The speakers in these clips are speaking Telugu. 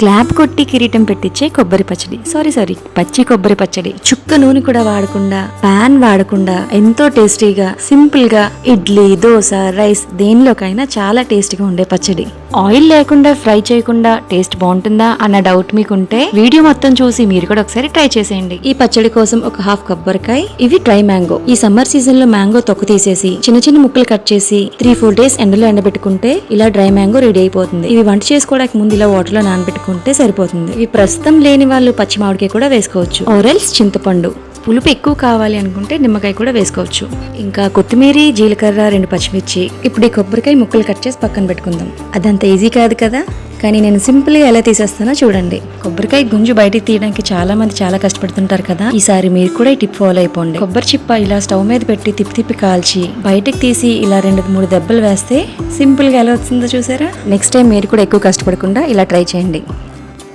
క్లాప్ కొట్టి కిరీటం పెట్టించే కొబ్బరి పచ్చడి. సారీ సారీ పచ్చి కొబ్బరి పచ్చడి. చుక్క నూనె కూడా వాడకుండా పాన్ వాడకుండా ఎంతో టేస్టీగా సింపుల్గా ఇడ్లీ దోశ రైస్ దేనిలోకైనా చాలా టేస్టీగా ఉండే పచ్చడి. ఆయిల్ లేకుండా ఫ్రై చేయకుండా టేస్ట్ బాగుంటుందా అన్న డౌట్ మీకుంటే వీడియో మొత్తం చూసి మీరు కూడా ఒకసారి ట్రై చేసేయండి. ఈ పచ్చడి కోసం ఒక హాఫ్ కొబ్బరికాయ ఇవి డ్రై మ్యాంగో. ఈ సమ్మర్ సీజన్లో మ్యాంగో తొక్కు తీసేసి చిన్న చిన్న ముక్కలు కట్ చేసి త్రీ ఫోర్ డేస్ ఎండలో ఎండబెట్టుకుంటే ఇలా డ్రై మ్యాంగో రెడీ అయిపోతుంది. ఇవి వంట చేసుకోవడానికి ముందు ఇలా వాటర్లో నానబెట్టుకుంటే సరిపోతుంది. ఇవి ప్రస్తుతం లేని వాళ్ళు పచ్చి మామిడికాయ కూడా వేసుకోవచ్చు. ఓరెల్స్ చింతపండు. పులుపు ఎక్కువ కావాలి అనుకుంటే నిమ్మకాయ కూడా వేసుకోవచ్చు. ఇంకా కొత్తిమీర జీలకర్ర రెండు పచ్చిమిర్చి. ఇప్పుడు ఈ కొబ్బరికాయ ముక్కలు కట్ చేసి పక్కన పెట్టుకుందాం. అదంత ఈజీ కాదు కదా? కానీ నేను సింపుల్గా ఎలా తీసేస్తానో చూడండి. కొబ్బరికాయ గుంజు బయటికి తీయడానికి చాలా మంది చాలా కష్టపడుతుంటారు కదా? ఈసారి మీరు కూడా ఈ టిప్ ఫాలో అయిపోండి. కొబ్బరి చిప్ప ఇలా స్టవ్ మీద పెట్టి తిప్పి తిప్పి కాల్చి బయటకు తీసి ఇలా రెండు మూడు దెబ్బలు వేస్తే సింపుల్గా ఎలా వస్తుందో చూసారా? నెక్స్ట్ టైం మీరు కూడా ఎక్కువ కష్టపడకుండా ఇలా ట్రై చేయండి.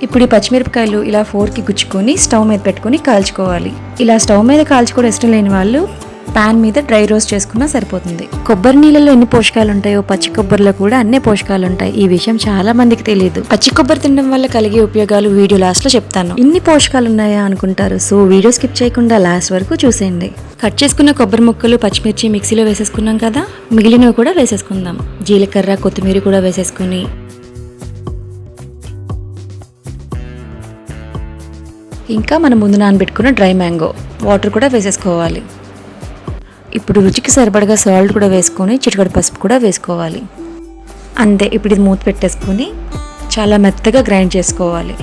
ఇప్పుడు ఈ పచ్చిమిరపకాయలు ఇలా ఫోర్కి గుచ్చుకొని స్టవ్ మీద పెట్టుకొని కాల్చుకోవాలి. ఇలా స్టవ్ మీద కాల్చుకోవడం ఇష్టం లేని వాళ్ళు పాన్ మీద డ్రై రోస్ట్ చేసుకున్నా సరిపోతుంది. కొబ్బరి నీళ్ళలో ఎన్ని పోషకాలు ఉంటాయో పచ్చి కొబ్బరిలో కూడా అన్ని పోషకాలు ఉంటాయి. ఈ విషయం చాలా మందికి తెలియదు. పచ్చి కొబ్బరి తినడం వల్ల కలిగే ఉపయోగాలు వీడియో లాస్ట్లో చెప్తాను. ఇన్ని పోషకాలు ఉన్నాయా అనుకుంటారు. సో వీడియో స్కిప్ చేయకుండా లాస్ట్ వరకు చూసేయండి. కట్ చేసుకున్న కొబ్బరి ముక్కలు పచ్చిమిర్చి మిక్సీలో వేసేసుకున్నాం కదా? మిగిలినవి కూడా వేసేసుకుందాం. జీలకర్ర కొత్తిమీర కూడా వేసేసుకుని ఇంకా మనం ముందు నానబెట్టుకున్న డ్రై మ్యాంగో. వాటర్ కూడా వేసేసుకోవాలి. ఇప్పుడు రుచికి సరిపడగా సాల్ట్ కూడా వేసుకొని చిటికడ పసుపు కూడా వేసుకోవాలి. అంతే ఇప్పుడు ఇది మూత పెట్టేసుకొని చాలా మెత్తగా గ్రైండ్ చేసుకోవాలి.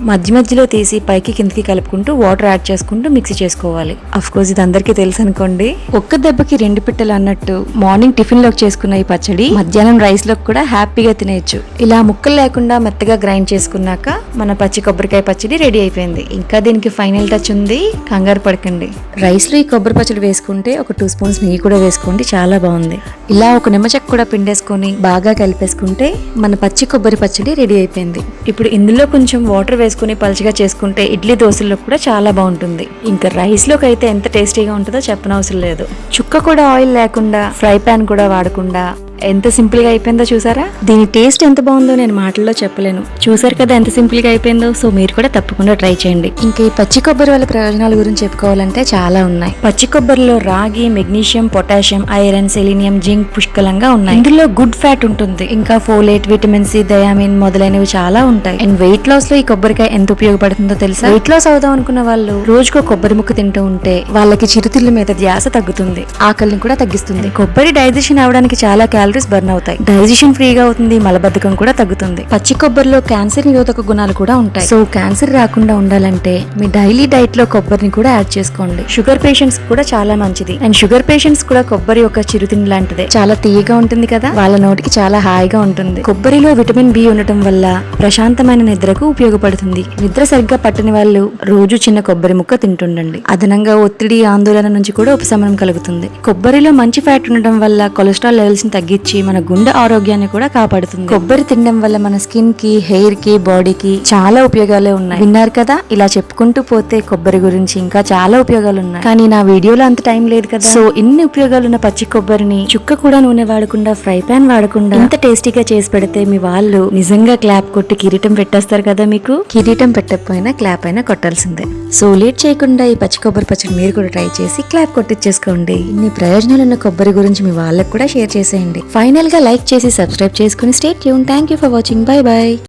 మధ్య మధ్యలో తీసి పైకి కిందకి కలుపుకుంటూ వాటర్ యాడ్ చేసుకుంటూ మిక్సీ చేసుకోవాలి. అఫ్ కోర్స్ ఇది అందరికీ తెలుసు అనుకోండి. ఒక్క దెబ్బకి రెండు పిట్టలు అన్నట్టు మార్నింగ్ టిఫిన్లోకి చేసుకున్న ఈ పచ్చడి మధ్యాహ్నం రైస్లోకి కూడా హ్యాపీగా తినేయచ్చు. ఇలా ముక్కలు లేకుండా మెత్తగా గ్రైండ్ చేసుకున్నాక మన పచ్చి కొబ్బరికాయ పచ్చడి రెడీ అయిపోయింది. ఇంకా దీనికి ఫైనల్ టచ్ ఉంది. కంగారు పడకండి. రైస్లో ఈ కొబ్బరి పచ్చడి వేసుకుంటే ఒక టూ స్పూన్స్ నెయ్యి కూడా వేసుకోండి. చాలా బాగుంది. ఇలా ఒక నిమ్మచెక్క కూడా పిండేసుకొని బాగా కలిపేసుకుంటే మన పచ్చి కొబ్బరి పచ్చడి రెడీ అయిపోయింది. ఇప్పుడు ఇందులో కొంచెం వాటర్ వేసుకుని పలుచగా చేసుకుంటే ఇడ్లీ దోశల్లో కూడా చాలా బాగుంటుంది. ఇంకా రైస్లోకి అయితే ఎంత టేస్టీగా ఉంటుందో చెప్పనవసరం లేదు. చుక్క కూడా ఆయిల్ లేకుండా ఫ్రై పాన్ కూడా వాడకుండా ఎంత సింపుల్గా అయిపోయిందో చూసారా? దీని టేస్ట్ ఎంత బాగుందో నేను మాటల్లో చెప్పలేను. చూసారు కదా ఎంత సింపుల్గా అయిపోయిందో? సో మీరు కూడా తప్పకుండా ట్రై చేయండి. ఇంకా ఈ పచ్చి కొబ్బరి వల్ల ప్రయోజనాల గురించి చెప్పుకోవాలంటే చాలా ఉన్నాయి. పచ్చి కొబ్బరిలో రాగి magnesium potassium iron selenium zinc పుష్కలంగా ఉన్నాయి. ఇందులో గుడ్ ఫ్యాట్ ఉంటుంది. ఇంకా ఫోలేట్ విటమిన్ సి దయామిన్ మొదలైనవి చాలా ఉంటాయి. అండ్ వెయిట్ లాస్లో ఈ కొబ్బరికాయ ఎంత ఉపయోగపడుతుందో తెలుసా? వెయిట్ లాస్ అవుదాం అనుకున్న వాళ్ళు రోజుకో కొబ్బరి ముక్క తింటూ ఉంటే వాళ్ళకి చిరుతిళ్ళ మీద ధ్యాస తగ్గుతుంది. ఆకలిని కూడా తగ్గిస్తుంది. కొబ్బరి డైజెషన్ అవడానికి చాలా క్యాలరీస్ బర్న్ అవుతాయి. డైజెషన్ ఫ్రీగా అవుతుంది మలబద్ధకం కూడా తగ్గుతుంది. పచ్చి కొబ్బరిలో క్యాన్సర్ నిరోధక గుణాలు కూడా ఉంటాయి. సో క్యాన్సర్ రాకుండా ఉండాలంటే మీ డైలీ డైట్లో కొబ్బరిని కూడా యాడ్ చేసుకోండి. షుగర్ పేషెంట్స్ కూడా చాలా మంచిది. అండ్ షుగర్ పేషెంట్స్ కూడా కొబ్బరి ఒక చిరుతిండి లాంటిదే. చాలా తీయగా ఉంటుంది కదా? వాళ్ళ నోటికి చాలా హాయిగా ఉంటుంది. కొబ్బరిలో విటమిన్ బి ఉండటం వల్ల ప్రశాంతమైన నిద్రకు ఉపయోగపడుతుంది. నిద్ర సరిగ్గా పట్టని వాళ్ళు రోజు చిన్న కొబ్బరి ముక్క తింటుండండి. అదనంగా ఒత్తిడి ఆందోళన నుంచి కూడా ఉపశమనం కలుగుతుంది. కొబ్బరిలో మంచి ఫ్యాట్ ఉండడం వల్ల కొలెస్ట్రాల్ లెవెల్స్ని తగ్గించి మన గుండె ఆరోగ్యాన్ని కూడా కాపాడుతుంది. కొబ్బరి తినడం వల్ల మన స్కిన్కి హెయిర్కి బాడీకి చాలా ఉపయోగాలే ఉన్నాయి. విన్నారు కదా ఇలా చెప్పుకుంటూ పోతే కొబ్బరి గురించి ఇంకా చాలా ఉపయోగాలు ఉన్నాయి కానీ నా వీడియోలో అంత టైం లేదు కదా. సో ఇన్ని ఉపయోగాలు ఉన్న పచ్చి కొబ్బరిని చుక్క కూడా నూనె వాడకుండా ఫ్రై పాన్ వాడకుండా ఇంత టేస్టీగా చేసి పెడితే మీ వాళ్ళు నిజంగా క్లాప్ కొట్టి కిరీటం పెట్టేస్తారు కదా మీకు? కిరీటం పెట్టకపోయినా క్లాప్ అయినా కొట్టాల్సిందే. సో లేట్ చేయకుండా ఈ పచ్చి కొబ్బరి పచ్చడి మీరు కూడా ట్రై చేసి క్లాప్ కొట్టించేసుకోండి ఇన్ని ప్రయోజనాలు ఉన్న కొబ్బరి గురించి మీ వాళ్ళకి కూడా షేర్ చేసేయండి. ఫైనల్గా లైక్ చేసి సబ్స్క్రైబ్ చేసుకుని stay tuned. Thank you for watching bye bye